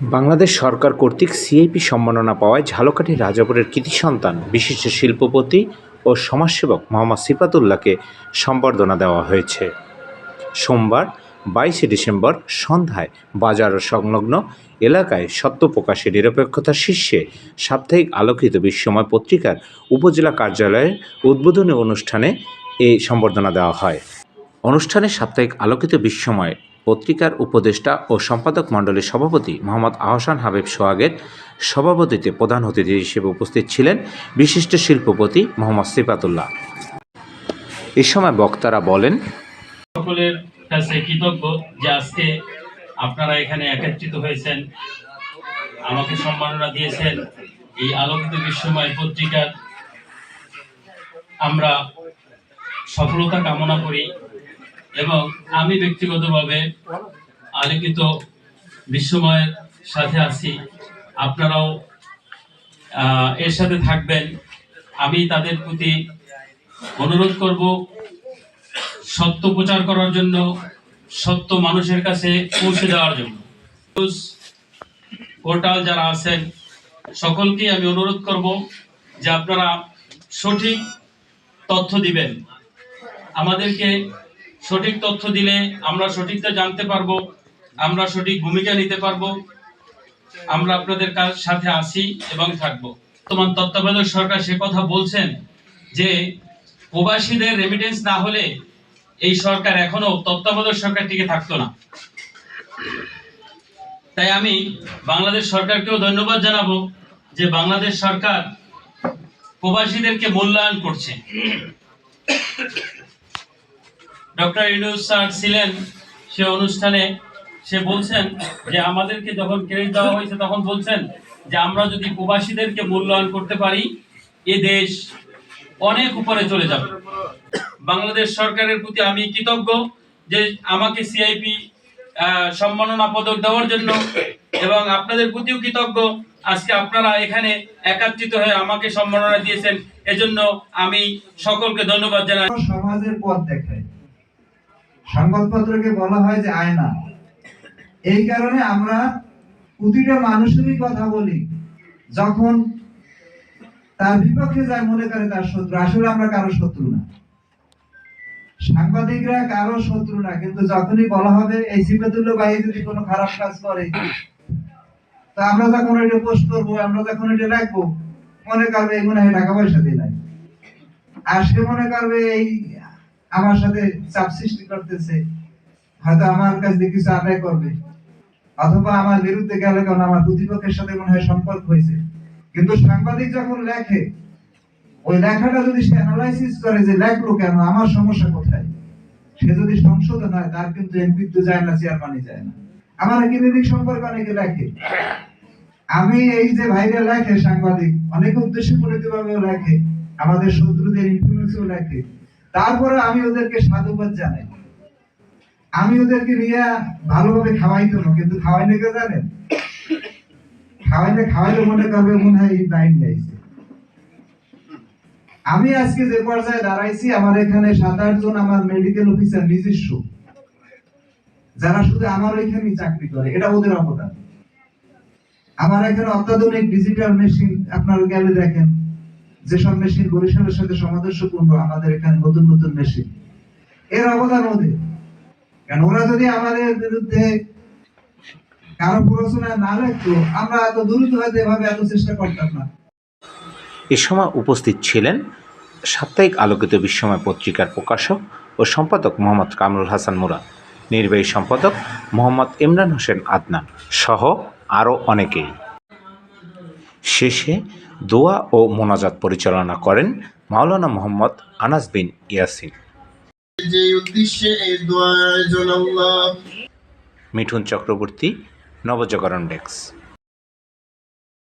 বাংলাদেশ সরকার কর্তৃক সিআইপি সম্মাননা পাওয়ায় ঝালকাঠি রাজাপুরের কৃতি সন্তান, বিশিষ্ট শিল্পপতি ও সমাজসেবক মোহাম্মদ সিফাতুল্লাহকে সম্বর্ধনা দেওয়া হয়েছে। সোমবার, বাইশে ডিসেম্বর সন্ধ্যায় বাজার ও সংলগ্ন এলাকায় সত্য প্রকাশে নিরপেক্ষতার শীর্ষে সাপ্তাহিক আলোকিত বিশ্বময় পত্রিকার উপজেলা কার্যালয়ের উদ্বোধনী অনুষ্ঠানে এই সম্বর্ধনা দেওয়া হয়। অনুষ্ঠানে সাপ্তাহিক আলোকিত বিশ্বময় পত্রিকার উপদেষ্টা ও সম্পাদক মণ্ডলীর সভাপতি মোহাম্মদ আহসান হাবিব সোহাগের সভাপতিত্বে প্রধান অতিথি হিসেবে উপস্থিত ছিলেন বিশিষ্ট শিল্পপতি মোহাম্মদ সিফাতুল্লাহ। এ সময় বক্তারা বলেন, সকলের কাছে কৃতজ্ঞ যে আজকে আপনারা এখানে একত্রিত হয়েছেন, আমাকে সম্মাননা দিয়েছেন। এই আলোকিত বিশ্বময় পত্রিকার আমরা সফলতা কামনা করি। এবং আমি ব্যক্তিগতভাবে আলোকিত বিশ্বময়ের সাথে আছি। আপনারাও এর সাথে থাকবেন। আমি তাদের প্রতি অনুরোধ করব, সত্য প্রচার করার জন্য, সত্য মানুষের কাছে পৌঁছে দেওয়ার জন্য। পোর্টাল যারা আছেন সকলকে আমি অনুরোধ করব যে আপনারা সঠিক তথ্য দিবেন। আমাদেরকে সঠিক তথ্য দিলে আমরা সঠিকটা জানতে পারব, আমরা সঠিক ভূমিকা নিতে পারব। আমরা আপনাদের সাথে আছি এবং থাকব। বর্তমান তত্ত্বাবধায়ক সরকার সে কথা বলছেন যে, প্রবাসীদের রেমিটেন্স না হলে এই সরকার এখনও তত্ত্বাবধায়ক সরকার টিকে থাকতো না। তাই আমি বাংলাদেশ সরকারকেও ধন্যবাদ জানাব যে বাংলাদেশ সরকার প্রবাসীদেরকে মূল্যায়ন করছে। ডক্টর ইউনুস স্যার ছিলেন সে অনুষ্ঠানে, সে বলছেন যে আমাদেরকে যখন ক্রেডিট দেওয়া হয়েছে তখন বলছেন যে আমরা যদি প্রবাসীদেরকে মূল্যায়ন করতে পারি, এ দেশ অনেক উপরে চলে যাবে। বাংলাদেশ সরকারের প্রতি আমি কৃতজ্ঞ যে আমাকে সিআইপি সম্মাননা পদক দেওয়ার জন্য এবং আপনাদের প্রতিও কৃতজ্ঞ। আজকে আপনারা এখানে একাত্রিত হয়ে আমাকে সম্মাননা দিয়েছেন। এজন্য আমি সকলকে ধন্যবাদ জানাই। সমাজের পথ দেখায় সংবাদপত্রকে বলা হয় যে আয়না। এই কারণে আমরা প্রতিটা মানুষেরই কথা বলি। যখন তার বিপক্ষে যায়, মনে করে তার শত্রু। আসলে আমরা কারও শত্রু না। সাংবাদিকরা কারও শত্রু না, কিন্তু যখনই বলা হবে, এই সিফাতুল্লাহ ভাই যদি কোনো খারাপ কাজ করে, তা আমরা যখন এটা পোস্ট করব, আমরা যখন এটা রাখব, মনে করবে এই মনে হয় টাকা পয়সা দিয়ে নাই। আর সে মনে করবে এই আমার সাথে চাপ সৃষ্টি করতেছে। হয়তো আমার কাছ দিয়ে কিছু আদায় করবে। অথবা আমার বিরুদ্ধে গেলে কারণ আমার প্রতিপক্ষের সাথে মনে হয় সম্পর্ক হয়েছে। কিন্তু সাংবাদিক যখন লেখে, ওই লেখাটা যদি সে অ্যানালাইসিস করে যে, লেখলো কেন? আমার সমস্যা কোথায়? সে যদি সংশোধন হয়, তার কিন্তু এমপিতে যায় না চেয়ারম্যানই যায় না। আমার কিনেদিক সম্পর্কে অনেকে লেখে। আমি এই যে ভাইরা লেখে সাংবাদিক, অনেক উদ্দেশ্য পরিচিত ভাবেও লেখে। আমাদের শত্রুদের ইনফ্লুয়েন্সও লেখে। তারপরে আমি ওদেরকে সাধুবাদ জানাই। আমি ওদেরকে নিয়ে ভালোভাবে খাওয়াইতো না, কিন্তু খাওয়াই নাকি জানেন খাওয়াইলে মনে করবে মনে হয় আইছে আমি আজকে যে পর্যায়ে দাঁড়াইছি, আমার এখানে সাত আট জন আমার মেডিকেল অফিসার নিজস্ব, যারা শুধু আমার ওইখানেই চাকরি করে, এটা ওদের অবদান। আমার এখানে অত্যাধুনিক ডিজিটাল মেশিন আপনারা গেলে দেখেন যেসব মেশিন বরিশালের সাথে সামঞ্জস্যপূর্ণ, আমাদের এখানে নতুন নতুন মেশিন। এর অবদান ওদের। কারণ ওরা যদি আমাদের বিরুদ্ধে কারও না রাখতো, আমরা এত দ্রুত হয়তো এভাবে এত চেষ্টা করতাম না। এ সময় উপস্থিত ছিলেন সাপ্তাহিক আলোকিত বিশ্বময় পত্রিকার প্রকাশক ও সম্পাদক মোহাম্মদ কামরুল হাসান মুরাদ নির্বাহী সম্পাদক মোহাম্মদ ইমরান হোসেন আদনান সহ আরও অনেকেই। শেষে দোয়া ও মোনাজাত পরিচালনা করেন মাওলানা মোহাম্মদ আনাস বিন ইয়াসিন। যে উদ্দেশ্যে এই দোয়া মিঠুন চক্রবর্তী নবজাগরণ ডেস্ক।